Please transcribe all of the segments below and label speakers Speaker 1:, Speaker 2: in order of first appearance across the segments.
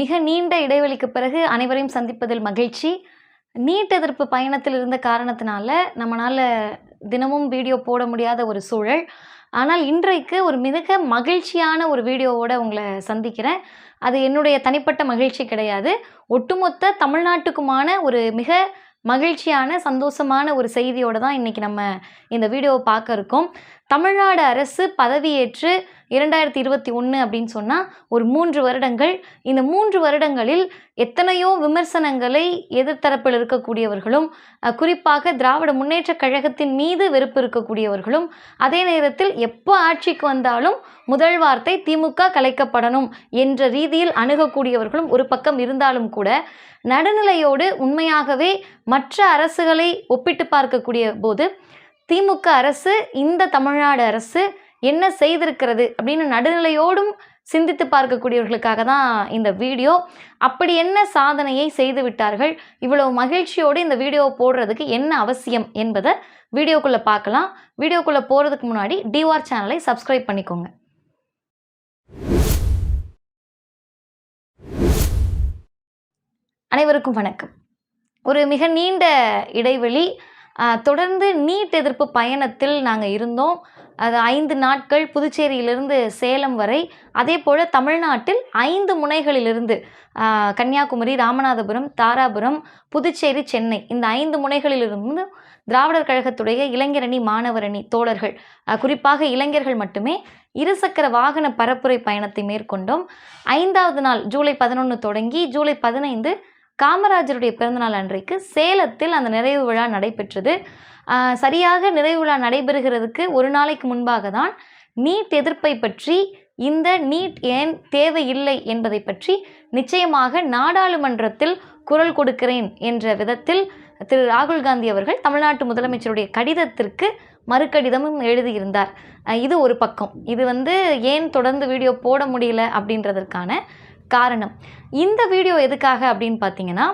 Speaker 1: மிக நீண்ட இடைவெளிக்கு பிறகு அனைவரையும் சந்திப்பதில் மகிழ்ச்சி. நீட் எதிர்ப்பு பயணத்தில் இருந்த காரணத்தினால நம்மளால் தினமும் வீடியோ போட முடியாத ஒரு சூழல். ஆனால் இன்றைக்கு ஒரு மிக மகிழ்ச்சியான ஒரு வீடியோவோடு உங்களை சந்திக்கிறேன். அது என்னுடைய தனிப்பட்ட மகிழ்ச்சி கிடையாது. ஒட்டுமொத்த தமிழ்நாட்டுக்குமான ஒரு மிக மகிழ்ச்சியான சந்தோஷமான ஒரு செய்தியோடு தான் இன்றைக்கி நம்ம இந்த வீடியோவை பார்க்க இருக்கோம். தமிழ்நாடு அரசு பதவியேற்று இரண்டாயிரத்தி இருபத்தி ஒன்று அப்படின்னு சொன்னால் ஒரு மூன்று வருடங்கள். இந்த மூன்று வருடங்களில் எத்தனையோ விமர்சனங்களை எதிர்த்தரப்பில் இருக்கக்கூடியவர்களும் குறிப்பாக திராவிட முன்னேற்ற கழகத்தின் மீது வெறுப்பு இருக்கக்கூடியவர்களும் அதே நேரத்தில் எப்போ ஆட்சிக்கு வந்தாலும் முதல் வார்த்தை திமுக கலைக்கப்படணும் என்ற ரீதியில் அணுகக்கூடியவர்களும் ஒரு பக்கம் இருந்தாலும் கூட நடுநிலையோடு உண்மையாகவே மற்ற அரசுகளை ஒப்பிட்டு பார்க்கக்கூடிய போது திமுக அரசு இந்த தமிழ்நாடு அரசு என்ன செய்திருக்கிறது அப்படின்னு நடுநிலையோடும் சிந்தித்து பார்க்கக்கூடியவர்களுக்காக தான் இந்த வீடியோ. அப்படி என்ன சாதனையை செய்து விட்டார்கள்? இவ்வளவு மகிழ்ச்சியோடு இந்த வீடியோ போடுறதுக்கு என்ன அவசியம் என்பதை வீடியோக்குள்ளே பார்க்கலாம். வீடியோக்குள்ளே போகிறதுக்கு முன்னாடி டிஆர் சேனலை சப்ஸ்கிரைப் பண்ணிக்கோங்க. அனைவருக்கும் வணக்கம். ஒரு மிக நீண்ட இடைவெளி தொடர்ந்து நீட் எதிர்ப்பு பயணத்தில் நாங்கள் இருந்தோம். அது ஐந்து நாட்கள் புதுச்சேரியிலிருந்து சேலம் வரை. அதே போல் தமிழ்நாட்டில் ஐந்து முனைகளிலிருந்து கன்னியாகுமரி ராமநாதபுரம் தாராபுரம் புதுச்சேரி சென்னை. இந்த ஐந்து முனைகளிலிருந்து திராவிடர் கழகத்துடைய இளைஞரணி மாணவரணி தோழர்கள் குறிப்பாக இளைஞர்கள் மட்டுமே இருசக்கர வாகன பரப்புரை பயணத்தை மேற்கொண்டோம். ஐந்தாவது நாள் ஜூலை பதினொன்று தொடங்கி ஜூலை பதினைந்து காமராஜருடைய பிறந்தநாள் அன்றைக்கு சேலத்தில் அந்த நிறைவு விழா நடைபெற்றது. சரியாக நிறைவு விழா நடைபெறுகிறதுக்கு ஒரு நாளைக்கு முன்பாக தான் நீட் எதிர்ப்பை பற்றி இந்த நீட் ஏன் தேவையில்லை என்பதை பற்றி நிச்சயமாக நாடாளுமன்றத்தில் குரல் கொடுக்கிறேன் என்ற விதத்தில் திரு ராகுல் காந்தி அவர்கள் தமிழ்நாட்டு முதலமைச்சருடைய கடிதத்திற்கு மறுக்கடிதமும் எழுதியிருந்தார். இது ஒரு பக்கம். இது வந்து ஏன் தொடர்ந்து வீடியோ போட முடியல அப்படின்றதற்கான காரணம். இந்த வீடியோ எதுக்காக அப்படின்னு பார்த்தீங்கன்னா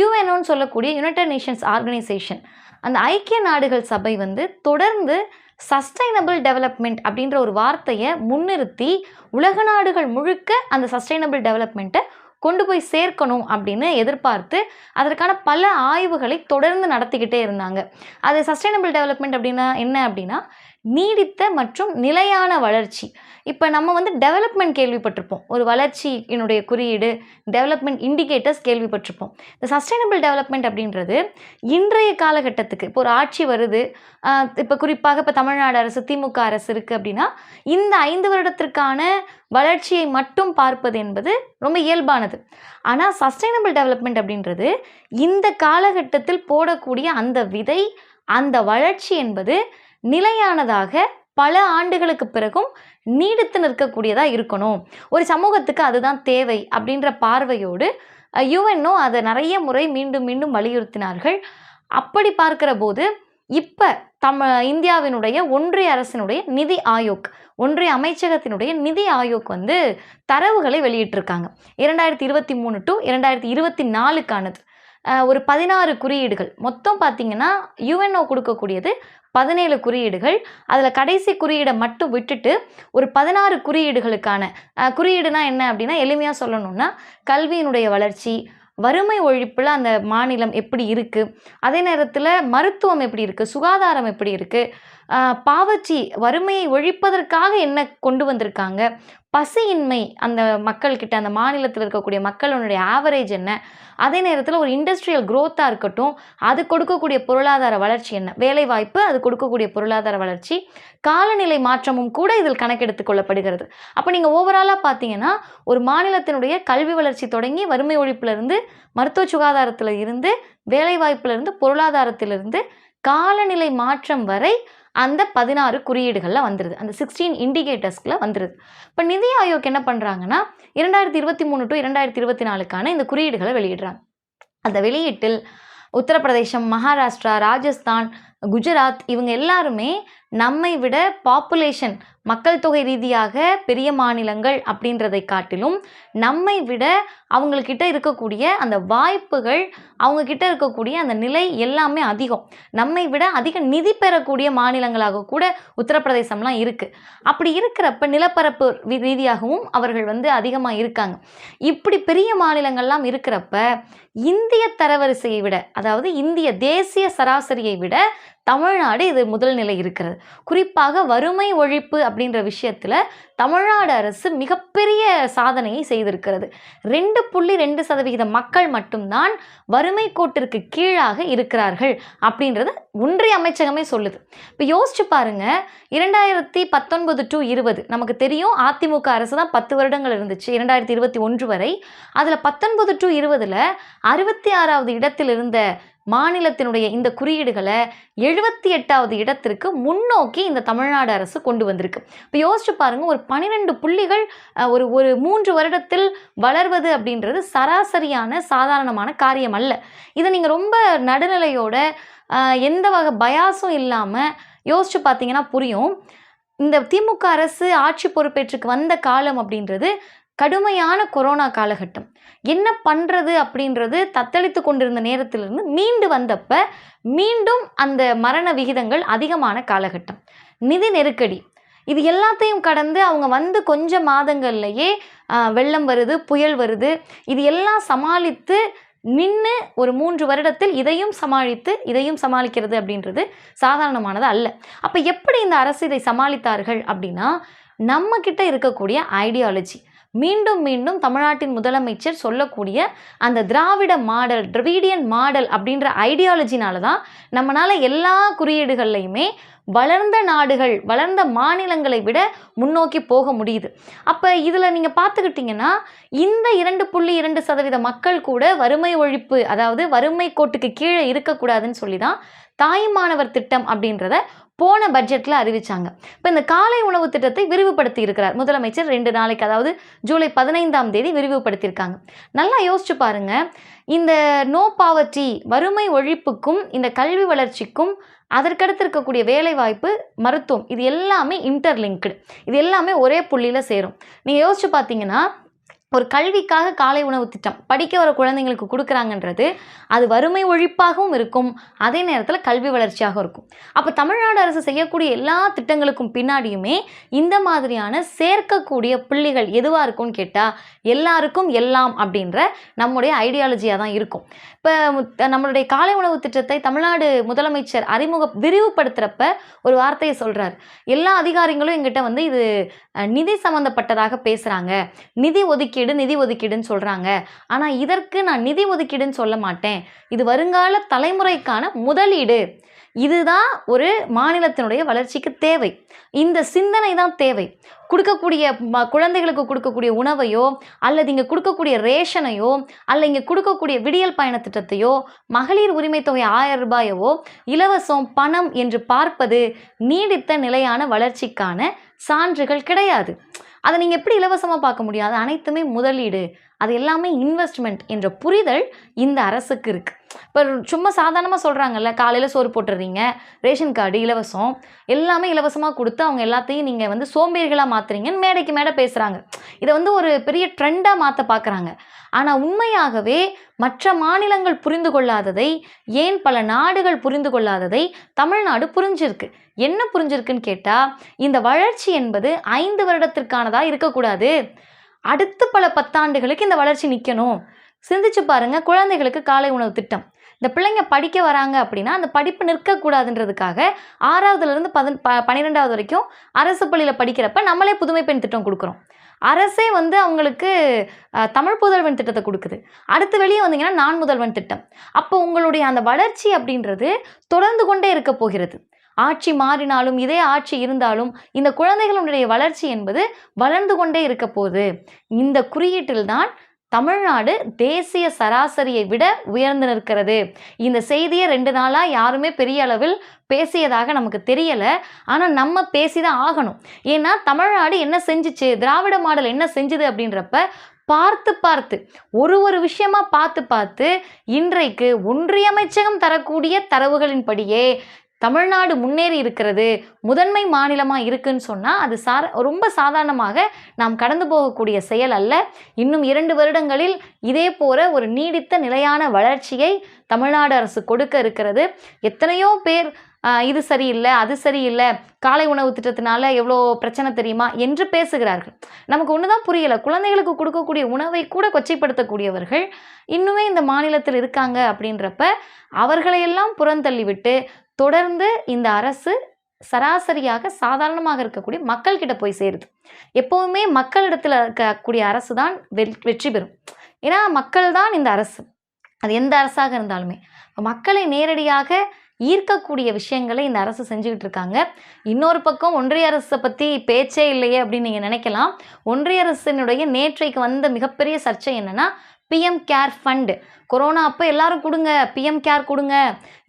Speaker 1: யூஎன்ஓன்னு சொல்லக்கூடிய யுனைடெட் நேஷன்ஸ் ஆர்கனைசேஷன் அந்த ஐக்கிய நாடுகள் சபை வந்து தொடர்ந்து சஸ்டைனபிள் டெவலப்மெண்ட் அப்படின்ற ஒரு வார்த்தையை முன்னிறுத்தி உலக நாடுகள் முழுக்க அந்த சஸ்டைனபிள் டெவலப்மெண்ட்டை கொண்டு போய் சேர்க்கணும் அப்படின்னு எதிர்பார்த்து அதற்கான பல ஆய்வுகளை தொடர்ந்து நடத்திக்கிட்டே இருந்தாங்க. அது சஸ்டைனபிள் டெவலப்மெண்ட் அப்படின்னா என்ன அப்படின்னா நீடித்த மற்றும் நிலையான வளர்ச்சி. இப்போ நம்ம வந்து டெவலப்மெண்ட் கேள்விப்பட்டிருப்போம். ஒரு வளர்ச்சியினுடைய குறியீடு டெவலப்மெண்ட் இண்டிகேட்டர்ஸ் கேள்விப்பட்டிருப்போம். இந்த சஸ்டைனபிள் டெவலப்மெண்ட் அப்படின்றது இன்றைய காலகட்டத்துக்கு இப்போ ஒரு ஆட்சி வருது இப்போ குறிப்பாக இப்போ தமிழ்நாடு அரசு திமுக அரசு இருக்குது அப்படின்னா இந்த ஐந்து வருடத்திற்கான வளர்ச்சியை மட்டும் பார்ப்பது என்பது ரொம்ப இயல்பானது. ஆனால் சஸ்டைனபிள் டெவலப்மெண்ட் அப்படின்றது இந்த காலகட்டத்தில் போடக்கூடிய அந்த விதை அந்த வளர்ச்சி என்பது நிலையானதாக பல ஆண்டுகளுக்கு பிறகும் நீடித்து நிற்கக்கூடியதாக இருக்கணும். ஒரு சமூகத்துக்கு அதுதான் தேவை அப்படின்ற பார்வையோடு யுஎன்ஓ அதை நிறைய முறை மீண்டும் மீண்டும் வலியுறுத்தினார்கள். அப்படி பார்க்கிற போது இப்போ தம இந்தியாவினுடைய ஒன்றிய அரசினுடைய நிதி ஆயோக் ஒன்றிய அமைச்சகத்தினுடைய நிதி ஆயோக் வந்து தரவுகளை வெளியிட்டிருக்காங்க. இரண்டாயிரத்தி இருபத்தி மூணு டு இரண்டாயிரத்தி இருபத்தி நாலுக்கானது. ஒரு பதினாறு குறியீடுகள். மொத்தம் பார்த்தீங்கன்னா யுஎன்ஓ கொடுக்கக்கூடியது பதினேழு குறியீடுகள். அதில் கடைசி குறியீடை மட்டும் விட்டுட்டு ஒரு பதினாறு குறியீடுகளுக்கான குறியீடுனா என்ன அப்படின்னா எளிமையாக சொல்லணும்னா கல்வியினுடைய வளர்ச்சி வறுமை ஒழிப்பில் அந்த மாநிலம் எப்படி இருக்குது அதே நேரத்தில் மருத்துவம் எப்படி இருக்குது சுகாதாரம் எப்படி இருக்குது பாவச்சி வறுமையை ஒழிப்பதற்காக என்ன கொண்டு வந்திருக்காங்க பசியின்மை அந்த மக்கள்கிட்ட அந்த மாநிலத்தில் இருக்கக்கூடிய மக்களுடைய ஆவரேஜ் என்ன? அதே நேரத்தில் ஒரு இண்டஸ்ட்ரியல் க்ரோத்தாக இருக்கட்டும் அது கொடுக்கக்கூடிய பொருளாதார வளர்ச்சி என்ன? வேலைவாய்ப்பு அது கொடுக்கக்கூடிய பொருளாதார வளர்ச்சி. காலநிலை மாற்றமும் கூட இதில் கணக்கெடுத்து கொள்ளப்படுகிறது. அப்போ நீங்கள் ஓவராலாக பார்த்தீங்கன்னா ஒரு மாநிலத்தினுடைய கல்வி வளர்ச்சி தொடங்கி வறுமை ஒழிப்பிலிருந்து மருத்துவ சுகாதாரத்தில் இருந்து வேலைவாய்ப்பிலிருந்து பொருளாதாரத்திலிருந்து காலநிலை மாற்றம் வரை அந்த பதினாறு குறியீடுகளில் வந்துடுது அந்த சிக்ஸ்டீன் இண்டிகேட்டர்ஸ்கில் வந்துடுது இப்போ நிதி ஆயோக் என்ன பண்ணுறாங்கன்னா இரண்டாயிரத்தி இருபத்தி மூணு டு இரண்டாயிரத்தி இருபத்தி நாலுக்கான இந்த குறியீடுகளை வெளியிடுறாங்க. அந்த வெளியீட்டில் உத்தரப்பிரதேசம் மகாராஷ்டிரா ராஜஸ்தான் குஜராத் இவங்க எல்லாருமே நம்மை விட பாப்புலேஷன் மக்கள் தொகை ரீதியாக பெரிய மாநிலங்கள் அப்படின்றதை காட்டிலும் நம்மை விட அவங்கக்கிட்ட இருக்கக்கூடிய அந்த வாய்ப்புகள் அவங்கக்கிட்ட இருக்கக்கூடிய அந்த நிலை எல்லாமே அதிகம். நம்மை விட அதிக நிதி பெறக்கூடிய மாநிலங்களாக கூட உத்தரப்பிரதேசம்லாம் இருக்குது அப்படி இருக்கிறப்ப நிலப்பரப்பு ரீதியாகவும் அவர்கள் வந்து அதிகமாக இருக்காங்க. இப்படி பெரிய மாநிலங்கள்லாம் இருக்கிறப்ப இந்திய தரவரிசையை விட அதாவது இந்திய தேசிய சராசரியை விட தமிழ்நாடு இது முதல் நிலை இருக்கிறது. குறிப்பாக வறுமை ஒழிப்பு அப்படின்ற விஷயத்தில் தமிழ்நாடு அரசு மிகப்பெரிய சாதனையை செய்திருக்கிறது. ரெண்டு புள்ளி ரெண்டு சதவிகித மக்கள் மட்டும்தான் வறுமை கோட்டிற்கு கீழாக இருக்கிறார்கள் அப்படின்றது ஒன்றிய அமைச்சகமே சொல்லுது. இப்போ யோசிச்சு பாருங்க இரண்டாயிரத்தி பத்தொன்பது டு இருபது நமக்கு தெரியும் அதிமுக அரசு தான் பத்து வருடங்கள் இருந்துச்சு இரண்டாயிரத்தி இருபத்தி ஒன்று வரை. அதில் பத்தொன்பது டு இருபதில் அறுபத்தி ஆறாவது இடத்தில் இருந்த மாநிலத்தினுடைய இந்த குறியீடுகளை எழுபத்தி எட்டாவது இடத்திற்கு முன்னோக்கி இந்த தமிழ்நாடு அரசு கொண்டு வந்திருக்கு. இப்போ யோசிச்சு பாருங்கள் ஒரு பன்னிரெண்டு புள்ளிகள் ஒரு ஒரு மூன்று வருடத்தில் வளர்வது அப்படின்றது சராசரியான சாதாரணமான காரியம் அல்ல. இதை நீங்கள் ரொம்ப நடுநிலையோட எந்த வகை பயாசும் இல்லாமல் யோசிச்சு பார்த்தீங்கன்னா புரியும். இந்த திமுக அரசு ஆட்சி பொறுப்பேற்றுக்கு வந்த காலம் அப்படின்றது கடுமையான கொரோனா காலகட்டம். என்ன பண்ணுறது அப்படின்றது தத்தளித்து கொண்டிருந்த நேரத்திலிருந்து மீண்டு வந்தப்ப மீண்டும் அந்த மரண விகிதங்கள் அதிகமான காலகட்டம். நிதி நெருக்கடி. இது எல்லாத்தையும் கடந்து அவங்க வந்து கொஞ்ச மாதங்கள்லையே வெள்ளம் வருது புயல் வருது. இது எல்லாம் சமாளித்து நின்று ஒரு மூன்று வருடத்தில் இதையும் சமாளித்து இதையும் சமாளிக்கிறது அப்படின்றது சாதாரணமானது அல்ல. அப்போ எப்படி இந்த அரசு இதை சமாளித்தார்கள் அப்படின்னா நம்மக்கிட்ட இருக்கக்கூடிய ஐடியாலஜி மீண்டும் மீண்டும் தமிழ்நாட்டின் முதலமைச்சர் சொல்லக்கூடிய அந்த திராவிட மாடல் திராவிடியன் மாடல் அப்படின்ற ஐடியாலஜினால தான் நம்மளால் எல்லா குறியீடுகள்லையுமே வளர்ந்த நாடுகள் வளர்ந்த மாநிலங்களை விட முன்னோக்கி போக முடியுது. அப்போ இதில் நீங்கள் பார்த்துக்கிட்டிங்கன்னா இந்த இரண்டு புள்ளி இரண்டு சதவீத மக்கள் கூட வறுமை ஒழிப்பு அதாவது வறுமை கோட்டுக்கு கீழே இருக்கக்கூடாதுன்னு சொல்லி தான் தாய்மானவர் திட்டம் அப்படின்றத போன பட்ஜெட்டில் அறிவித்தாங்க இப்போ இந்த காலை உணவு திட்டத்தை விரிவுபடுத்தி இருக்கிறார் முதலமைச்சர். ரெண்டு நாளைக்கு அதாவது ஜூலை பதினைந்தாம் தேதி விரிவுபடுத்தியிருக்காங்க. நல்லா யோசிச்சு பாருங்க. இந்த நோ பாவர்ட்டி வறுமை ஒழிப்புக்கும் இந்த கல்வி வளர்ச்சிக்கும் அதற்கடுத்து இருக்கக்கூடிய வேலைவாய்ப்பு மருத்துவம். இது எல்லாமே இன்டர்லிங்க்டு இது எல்லாமே ஒரே புள்ளியில் சேரும். நீங்கள் யோசிச்சு பார்த்தீங்கன்னா ஒரு கல்விக்காக காலை உணவு திட்டம். படிக்க வர குழந்தைங்களுக்கு கொடுக்குறாங்கன்றது அது வறுமை ஒழிப்பாகவும் இருக்கும். அதே நேரத்தில் கல்வி வளர்ச்சியாகவும் இருக்கும். அப்போ தமிழ்நாடு அரசு செய்யக்கூடிய எல்லா திட்டங்களுக்கும் பின்னாடியுமே இந்த மாதிரியான சேர்க்கக்கூடிய புள்ளிகள் எதுவாக இருக்கும்னு கேட்டால் எல்லாருக்கும் எல்லாம் அப்படின்ற நம்முடைய ஐடியாலஜியாக தான் இருக்கும். இப்போ நம்மளுடைய காலை உணவு திட்டத்தை தமிழ்நாடு முதலமைச்சர் அறிமுக விரிவுபடுத்துகிறப்ப ஒரு வார்த்தையை சொல்கிறார் எல்லா அதிகாரிகளும் எங்கிட்ட வந்து இது நிதி சம்மந்தப்பட்டதாக பேசுகிறாங்க நிதி ஒதுக்கீடு நிதி ஒதுக்கீடுன்னு சொல்கிறாங்க ஆனால் இதற்கு நான் நிதி ஒதுக்கீடுன்னு சொல்ல மாட்டேன். இது வருங்கால தலைமுறைக்கான முதலீடு. இதுதான் ஒரு மாநிலத்தினுடைய வளர்ச்சிக்கு தேவை. இந்த சிந்தனை தான் தேவை. கொடுக்கக்கூடிய ம- குழந்தைகளுக்கு கொடுக்கக்கூடிய உணவையோ அல்லது இங்கே கொடுக்கக்கூடிய ரேஷனையோ அல்ல இங்கே கொடுக்கக்கூடிய விடியல் பயண திட்டத்தையோ மகளிர் உரிமை தொகை ஆயிரம் ரூபாயவோ இலவசம் பணம் என்று பார்ப்பது நீடித்த நிலையான வளர்ச்சிக்கான சான்றுகள் கிடையாது. அதை நீங்கள் எப்படி இலவசமாக பார்க்க முடியும்? அது அனைத்துமே முதலீடு. அது எல்லாமே இன்வெஸ்ட்மெண்ட் என்ற புரிதல் இந்த அரசுக்கு இருக்குது இப்போ சும்மா சாதாரணமாக சொல்கிறாங்கல்ல காலையில் சோறு போட்டுறீங்க ரேஷன் கார்டு இலவசம் எல்லாமே இலவசமாக கொடுத்து அவங்க எல்லாத்தையும் நீங்கள் வந்து சோம்பேறிகளாக மாற்றுறீங்கன்னு மேடைக்கு மேடை பேசுகிறாங்க இதை வந்து ஒரு பெரிய ட்ரெண்டாக மாற்ற பார்க்குறாங்க ஆனால் உண்மையாகவே மற்ற மாநிலங்கள் புரிந்து கொள்ளாததை ஏன் பல நாடுகள் புரிந்து கொள்ளாததை தமிழ்நாடு புரிஞ்சிருக்கு. என்ன புரிஞ்சிருக்குன்னு கேட்டால் இந்த வளர்ச்சி என்பது ஐந்து வருடத்திற்கானதாக இருக்கக்கூடாது. அடுத்து பல பத்தாண்டுகளுக்கு இந்த வளர்ச்சி நிற்கணும் சிந்திச்சு பாருங்க குழந்தைகளுக்கு காலை உணவு திட்டம். இந்த பிள்ளைங்க படிக்க வராங்க அப்படின்னா அந்த படிப்பு நிற்கக்கூடாதுன்றதுக்காக ஆறாவதுலேருந்து பதின் ப பன்னிரெண்டாவது வரைக்கும் அரசு பள்ளியில் படிக்கிறப்ப நம்மளே புதுமை பெண் திட்டம் கொடுக்குறோம். அரசே வந்து அவங்களுக்கு தமிழ் புதல்வன் திட்டத்தை கொடுக்குது. அடுத்து வெளியே வந்தீங்கன்னா நான் முதல்வன் திட்டம். அப்போ உங்களுடைய அந்த வளர்ச்சி அப்படின்றது தொடர்ந்து கொண்டே இருக்க போகிறது. ஆட்சி மாறினாலும் இதே ஆட்சி இருந்தாலும் இந்த குழந்தைகளுடைய வளர்ச்சி என்பது வளர்ந்து கொண்டே இருக்க போகுது. இந்த குறியீட்டில்தான் தமிழ்நாடு தேசிய சராசரியை விட உயர்ந்து நிற்கிறது. இந்த செய்தியை ரெண்டு நாளாக யாருமே பெரிய அளவில் பேசியதாக நமக்கு தெரியலை. ஆனால் நம்ம பேசி தான் ஆகணும். ஏன்னா தமிழ்நாடு என்ன செஞ்சுச்சு திராவிட மாடல் என்ன செஞ்சுது அப்படின்றப்ப பார்த்து பார்த்து ஒரு ஒரு விஷயமா பார்த்து பார்த்து இன்றைக்கு ஒன்றியமைச்சகம் தரக்கூடிய தரவுகளின்படியே தமிழ்நாடு முன்னேறி இருக்கிறது முதன்மை மாநிலமாக இருக்குன்னு சொன்னால் அது சா ரொம்ப சாதாரணமாக நாம் கடந்து போகக்கூடிய செயல் அல்ல. இன்னும் இரண்டு வருடங்களில் இதே போல ஒரு நீடித்த நிலையான வளர்ச்சியை தமிழ்நாடு அரசு கொடுக்க இருக்கிறது. எத்தனையோ பேர் இது சரியில்லை அது சரியில்லை காலை உணவு திட்டத்தினால எவ்வளோ பிரச்சனை தெரியுமா என்று பேசுகிறார்கள். நமக்கு ஒன்று தான் புரியலை. குழந்தைகளுக்கு கொடுக்கக்கூடிய உணவை கூட கொச்சைப்படுத்தக்கூடியவர்கள் இன்னுமே இந்த மாநிலத்தில் இருக்காங்க அப்படின்றப்ப அவர்களையெல்லாம் புறந்தள்ளிவிட்டு தொடர்ந்து இந்த அரசு சராசரியாக சாதாரணமாக இருக்கக்கூடிய மக்கள்கிட்ட போய் சேருது. எப்போவுமே மக்களிடத்தில் இருக்கக்கூடிய அரசு தான் வெ- வெற்றி பெறும். ஏன்னா மக்கள் தான் இந்த அரசு. அது எந்த அரசாக இருந்தாலுமே. மக்களை நேரடியாக ஈர்க்கக்கூடிய விஷயங்களை இந்த அரசு செஞ்சுக்கிட்டு இருக்காங்க. இன்னொரு பக்கம் ஒன்றிய அரசை பற்றி பேச்சே இல்லையே அப்படின்னு நீங்கள் நினைக்கலாம். ஒன்றிய அரசினுடைய நேற்றைக்கு வந்த மிகப்பெரிய சர்ச்சை என்னென்னா பிஎம் கேர் ஃபண்டு கொரோனா அப்போ எல்லாரும் கொடுங்க பிஎம் கேர் கொடுங்க.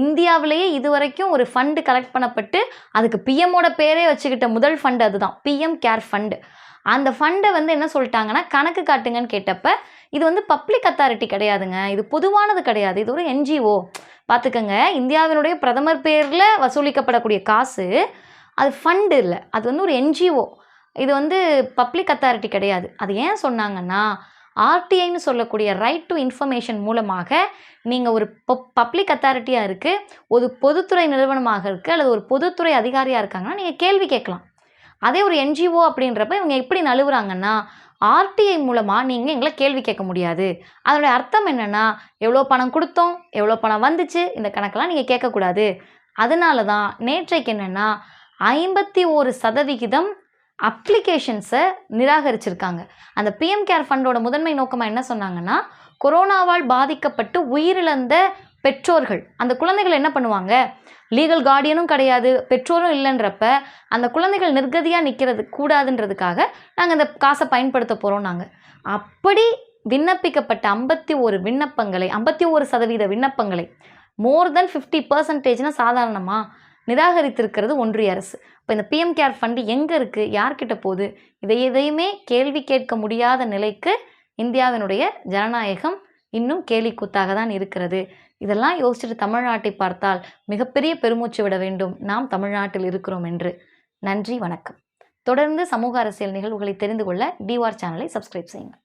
Speaker 1: இந்தியாவிலேயே இதுவரைக்கும் ஒரு ஃபண்டு கலெக்ட் பண்ணப்பட்டு அதுக்கு பிஎம்மோட பேரே வச்சுக்கிட்ட முதல் ஃபண்டு அதுதான் பிஎம் கேர் ஃபண்டு அந்த ஃபண்டை வந்து என்ன சொல்லிட்டாங்கன்னா கணக்கு காட்டுங்கன்னு கேட்டப்ப இது வந்து பப்ளிக் அத்தாரிட்டி கிடையாதுங்க இது பொதுவானது கிடையாது இது ஒரு என்ஜிஓ பார்த்துக்கங்க இந்தியாவினுடைய பிரதமர் பேரில் வசூலிக்கப்படக்கூடிய காசு அது ஃபண்டு இல்லை அது வந்து ஒரு என்ஜிஓ இது வந்து பப்ளிக் அத்தாரிட்டி கிடையாது. அது ஏன் சொன்னாங்கன்னா ஆர்டிஐன்னு சொல்லக்கூடிய ரைட் டு இன்ஃபர்மேஷன் மூலமாக நீங்கள் ஒரு பப்ளிக் அத்தாரிட்டியாக இருக்குது ஒரு பொதுத்துறை நிறுவனமாக இருக்குது அல்லது ஒரு பொதுத்துறை அதிகாரியாக இருக்காங்கன்னா நீங்கள் கேள்வி கேட்கலாம். அதே ஒரு என்ஜிஓ அப்படின்றப்ப இவங்க எப்படி நழுவுறாங்கன்னா ஆர்டிஐ மூலமாக நீங்கள் எங்களை கேள்வி கேட்க முடியாது. அதனுடைய அர்த்தம் என்னென்னா எவ்வளோ பணம் கொடுத்தோம் எவ்வளோ பணம் வந்துச்சு இந்த கணக்கெல்லாம் நீங்கள் கேட்கக்கூடாது. அதனால தான் நேற்றைக்கு என்னென்னா ஐம்பத்தி ஒரு சதவிகிதம் அப்ளிகேஷன்ஸை நிராகரிச்சிருக்காங்க. அந்த பிஎம் கேர் ஃபண்டோட முதன்மை நோக்கமாக என்ன சொன்னாங்கன்னா கொரோனாவால் பாதிக்கப்பட்டு உயிரிழந்த பெற்றோர்கள் அந்த குழந்தைகள் என்ன பண்ணுவாங்க? லீகல் கார்டியனும் கிடையாது பெற்றோரும் இல்லைன்றப்ப அந்த குழந்தைகள் நிர்கதியாக நிற்கிறது கூடாதுன்றதுக்காக நாங்கள் இந்த காசை பயன்படுத்த போகிறோம் நாங்கள் அப்படி விண்ணப்பிக்கப்பட்ட ஐம்பத்தி ஒரு விண்ணப்பங்களை ஐம்பத்தி ஒரு சதவீத விண்ணப்பங்களை மோர் தென் ஃபிஃப்டி பர்சன்டேஜ்னால் சாதாரணமாக நிராகரித்திருக்கிறது ஒன்றிய அரசு. இப்போ இந்த பிஎம் கேர் ஃபண்டு எங்கே இருக்குது யார்கிட்ட போகுது? இதை எதையுமே கேள்வி கேட்க முடியாத நிலைக்கு இந்தியாவினுடைய ஜனநாயகம் இன்னும் கேலி கூத்தாக தான் இருக்கிறது. இதெல்லாம் யோசிச்சுட்டு தமிழ்நாட்டை பார்த்தால் மிகப்பெரிய பெருமூச்சு விட வேண்டும். நாம் தமிழ்நாட்டில் இருக்கிறோம் என்று. நன்றி வணக்கம். தொடர்ந்து சமூக அரசியல் நிகழ்வுகளை தெரிந்து கொள்ள டிவார் சேனலை சப்ஸ்கிரைப் செய்யுங்கள்.